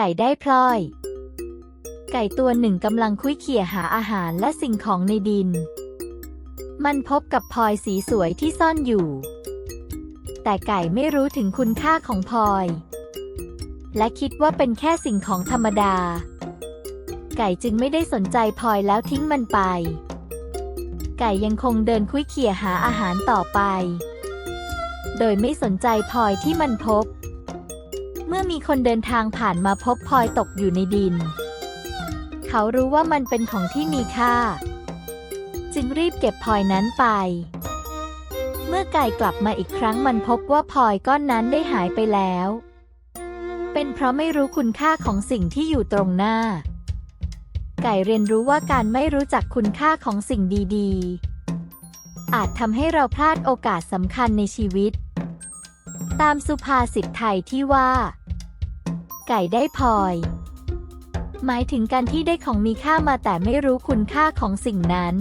ไก่ได้พลอย ไก่ตัวหนึ่งกำลังคุ้ยเขี่ยหาอาหารและสิ่งของในดิน มันพบกับพลอยสีสวยที่ซ่อนอยู่ แต่ไก่ไม่รู้ถึงคุณค่าของพลอย และคิดว่าเป็นแค่สิ่งของธรรมดา ไก่จึงไม่ได้สนใจพลอยแล้วทิ้งมันไป ไก่ยังคงเดินคุ้ยเขี่ยหาอาหารต่อไป โดยไม่สนใจพลอยที่มันพบ เมื่อมีคนเดินทางผ่านมาพบพลอยตกอยู่ในดิน เขารู้ว่ามันเป็นของที่มีค่า จึงรีบเก็บพลอยนั้นไป เมื่อไก่กลับมาอีกครั้งมันพบว่าพลอยก้อนนั้นได้หายไปแล้ว เป็นเพราะไม่รู้คุณค่าของสิ่งที่อยู่ตรงหน้า ไก่เรียนรู้ว่าการไม่รู้จักคุณค่าของสิ่งดี ๆ อาจทำให้เราพลาดโอกาสสำคัญในชีวิต ตามสุภาษิตไทยที่ว่า ไก่ได้พลอย หมายถึงการที่ได้ของมีค่ามาแต่ไม่รู้คุณค่าของสิ่งนั้น